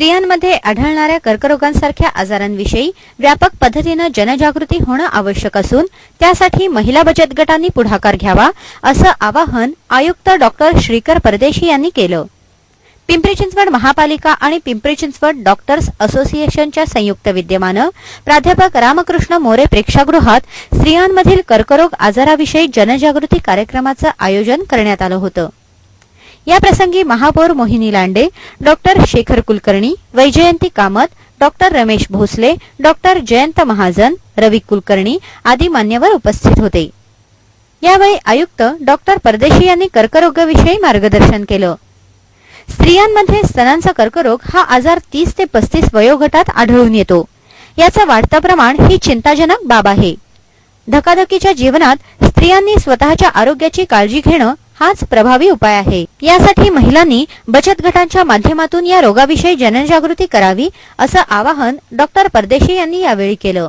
स्त्रियांमध्ये आढळणाऱ्या कर्करोगांसारख्या आजारांविषयी व्यापक पद्धतीनं जनजागृती होणं आवश्यक असून त्यासाठी महिला बचत गटांनी पुढाकार घ्यावा असं आवाहन आयुक्त डॉक्टर श्रीकर परदेशी यांनी केलं. पिंपरी चिंचवड महापालिका आणि पिंपरी चिंचवड डॉक्टर्स असोसिएशनच्या संयुक्त विद्यमानं प्राध्यापक रामकृष्ण मोरे प्रेक्षागृहात स्त्रियांमधील कर्करोग आजाराविषयी जनजागृती कार्यक्रमाचं आयोजन करण्यात आलं होतं. याप्रसंगी महापौर Mohini Lande doctor Shekhar Kulkarni Vaijayanti Kamat doctor Ramesh Bhosale doctor Jayant Mahajan Ravi Kulkarni आदी मान्यवर उपस्थित होते. यावेळी आयुक्त डॉक्टर परदेशी यांनी कर्करोगाविषयी मार्गदर्शन केलं. स्त्रियांमध्ये स्तनांचा कर्करोग हा आजार तीस ते पस्तीस वयोगटात आढळून येतो. याचं वाढतं प्रमाण ही चिंताजनक बाब आहे. धकाधकीच्या जीवनात स्त्रियांनी स्वतःच्या आरोग्याची काळजी घेणं हाच प्रभावी उपाय आहे. यासाठी महिलांनी बचत गटांच्या माध्यमातून या रोगाविषयी जनजागृती करावी असं आवाहन डॉक्टर परदेशी यांनी यावेळी केलं.